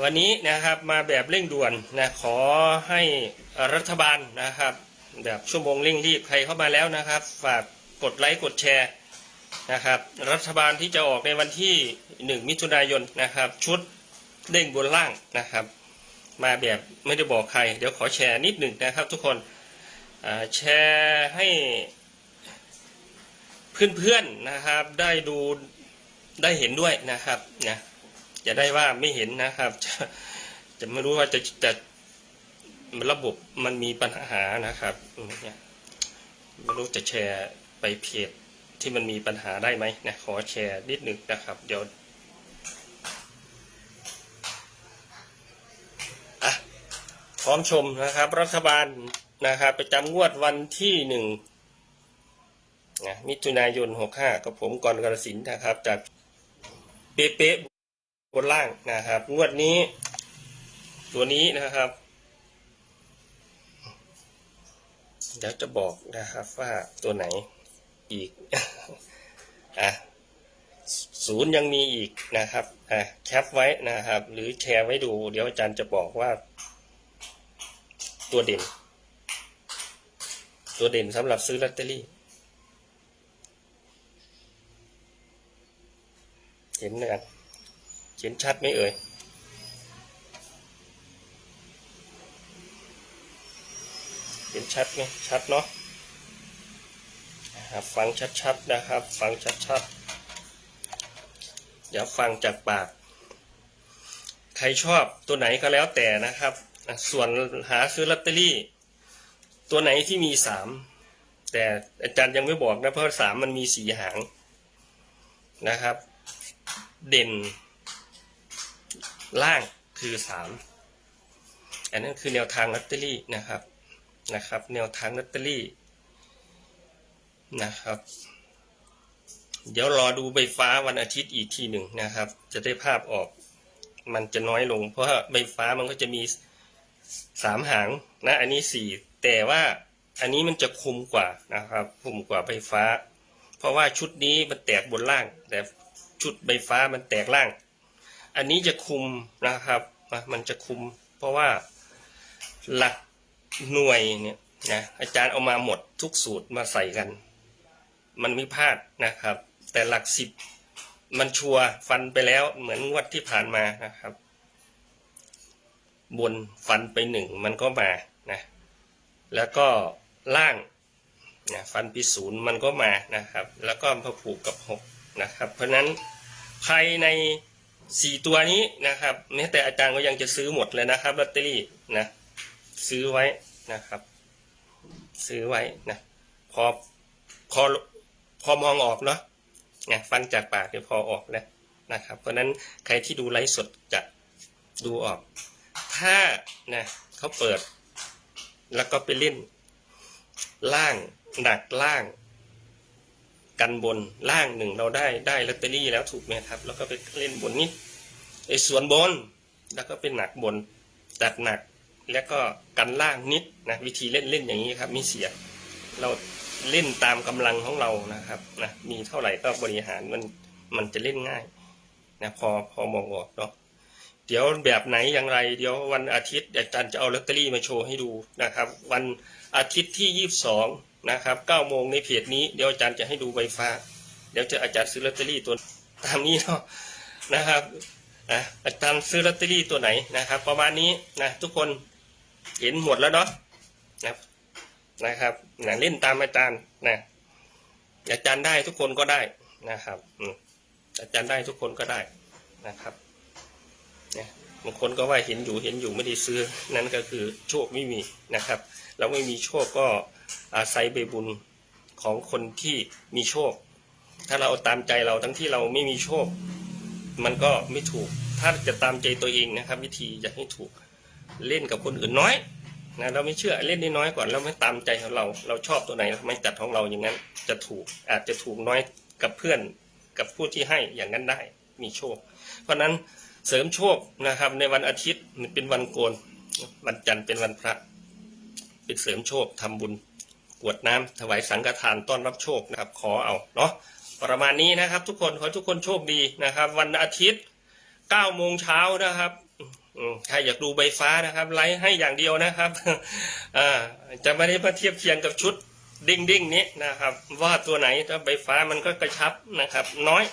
วันนี้นะครับมาแบบเร่งด่วนนะขอให้รัฐบาลนะครับแบบชั่วโมงเร่งรีบใครเข้ามาแล้วนะครับ ฝากกดไลค์กดแชร์นะครับ รัฐบาลที่จะออกในวันที่ 1 มิถุนายนนะครับ ชุดเด้งบนล่างนะครับ มาแบบไม่ได้บอกใคร เดี๋ยวขอแชร์นิดหนึ่งนะครับ ทุกคนแชร์ให้เพื่อนๆนะครับได้ดูได้เห็นด้วยนะครับนะ จะได้ว่าไม่เห็นนะครับ จะจะไม่รู้ว่าจะจะระบบมันมีปัญหานะครับเนี่ยไม่รู้จะแชร์ไปเพจที่มันมีปัญหาได้ไหมนะขอแชร์นิดหนึ่งนะครับ เดี๋ยวพร้อมชมนะครับ รัฐบาลนะครับประจำงวดวันที่หนึ่งนะมิถุนายนหกห้ากับผมกรกรสินนะครับ จากเป๊ะ บนล่างนะครับ งวดนี้ ตัวนี้นะครับ เดี๋ยวจะบอกนะครับว่าตัวไหนอีกอะศูนย์ยังมีอีกนะครับอะแคปไว้นะครับ หรือแชร์ไว้ดู เดี๋ยวอาจารย์จะบอกว่า ตัวเด่น ตัวเด่นสำหรับซื้อลอตเตอรี่เห็นนะครับ เห็นชัดไหมเอ่ยเห็นชัดไหมชัดเนาะครับฟังชัดๆนะครับ ฟังชัดๆเดี๋ยวฟังจากปาก ใครชอบตัวไหนก็แล้วแต่นะครับส่วนหาซื้อลอตเตอรี่ ตัวไหนที่มีสามแต่อาจารย์ยังไม่บอกนะเพราะสามมันมีสีหางนะครับ เด่น ล่างคือสามอันนั้นคือแนวทางลอตเตอรี่นะครับนะครับ แนวทางลอตเตอรี่นะครับ เดี๋ยวรอดูใบฟ้าวันอาทิตย์อีกทีหนึ่งนะครับ จะได้ภาพออกมันจะน้อยลง เพราะใบฟ้ามันก็จะมีสามหางนะอันนี้สี่แต่ว่าอันนี้มันจะคุมกว่านะครับคุมกว่าใบฟ้า เพราะว่าชุดนี้มันแตกบนล่าง แต่ชุดใบฟ้ามันแตกล่าง อันนี้จะคุมนะครับมันจะคุม เพราะว่าหลักหน่วยเนี่ยนะอาจารย์เอามาหมดทุกสูตรมาใส่กัน มันไม่พลาดนะครับ แต่หลักสิบมันชัวร์ฟันไปแล้วเหมือนงวดที่ผ่านมานะครับ บนฟันไปหนึ่งมันก็มานะแล้วก็ล่างนะฟันปีศูนย์มันก็มานะครับ แล้วก็มาผูกกับหกนะครับ เพราะฉะนั้นภายใน สี่ตัวนี้นะครับแม้แต่อาจารย์ก็ยังจะซื้อหมดเลยนะครับลอตเตอรี่นะซื้อไว้นะครับ ซื้อไว้นะพอพอพอมองออกเนาะเนี่ยฟังจากปากเดี๋ยวพอออกแล้วนะครับ เพราะฉะนั้นใครที่ดูไลฟ์สดจะดูออก ถ้านะเขาเปิด แล้วก็ไปเล่น ล่างหนักล่าง กันบนล่างหนึ่งเราได้ได้ลอตเตอรี่แล้วถูกไหมครับ แล้วก็ไปเล่นบนนี้ไอ้ส่วนบนแล้วก็เป็นหนักบนตัดหนักแล้วก็กันล่างนิดนะวิธีเล่นเล่นอย่างนี้ครับไม่เสียเราเล่นตามกำลังของเรานะครับนะมีเท่าไหร่ก็บริหารมันมันจะเล่นง่ายนะพอพอมองออกเนาะเดี๋ยวแบบไหนอย่างไร เดี๋ยววันอาทิตย์อาจารย์จะเอาลอตเตอรี่มาโชว์ให้ดูนะครับ วันอาทิตย์ที่ยี่สิบสอง นะครับเก้าโมงในเพจนี้เดี๋ยวอาจารย์จะให้ดูใบฟ้า เดี๋ยวจะอาจารย์ซื้อลอตเตอรี่ตัวตามนี้เนาะนะครับอะอาจารย์ซื้อลอตเตอรี่ตัวไหนนะครับ ประมาณนี้นะทุกคนเห็นหมดแล้วเนาะนะนะครับนะเล่นตามอาจารย์นะอาจารย์ได้ทุกคนก็ได้นะครับอืมอาจารย์ได้ทุกคนก็ได้นะครับ นี่ยบางคนก็ว่าเห็นอยู่เห็นอยู่ไม่ได้ซื้อ นั่นก็คือโชคไม่มีนะครับ เราไม่มีโชคก็อาศัยใบบุญของคนที่มีโชค ถ้าเราตามใจเราทั้งที่เราไม่มีโชค มันก็ไม่ถูก ถ้าจะตามใจตัวเองนะครับ วิธีอยากให้ถูกเล่นกับคนอื่นน้อยนะเราไม่เชื่อเล่นน้อยก่อนเราไม่ตามใจของเราเราชอบตัวไหนไม่จัดของเราอย่างนั้น จะถูกอาจจะถูกน้อยกับเพื่อนกับผู้ที่ให้อย่างนั้นได้มีโชค เพราะฉะนั้น เสริมโชคนะครับ ในวันอาทิตย์เป็นวันโกน วันจันทร์เป็นวันพระเป็นเสริมโชคทำบุญกวดน้ำถวายสังฆทานต้อนรับโชคนะครับ ขอเอาเนาะประมาณนี้นะครับ ทุกคนขอทุกคนโชคดีนะครับ วันอาทิตย์9โมงเช้านะครับใครอยากดูใบฟ้านะครับ ไลฟ์ให้อย่างเดียวนะครับจะไม่ได้มาเทียบเคียงกับชุดดิ้งดิ้งๆนี้นะครับ ว่าตัวไหนถ้าใบฟ้ามันก็กระชับนะครับ น้อย